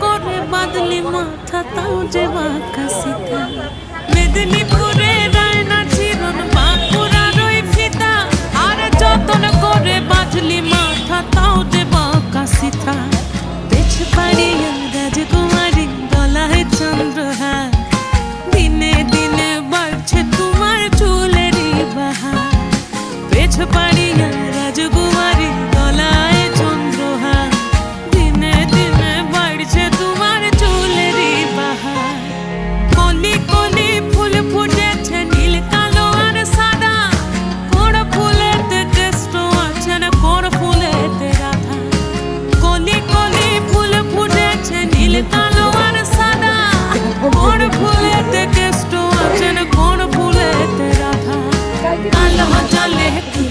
করে বাদলি মাথা তাও যে বাঁকা होटल होटल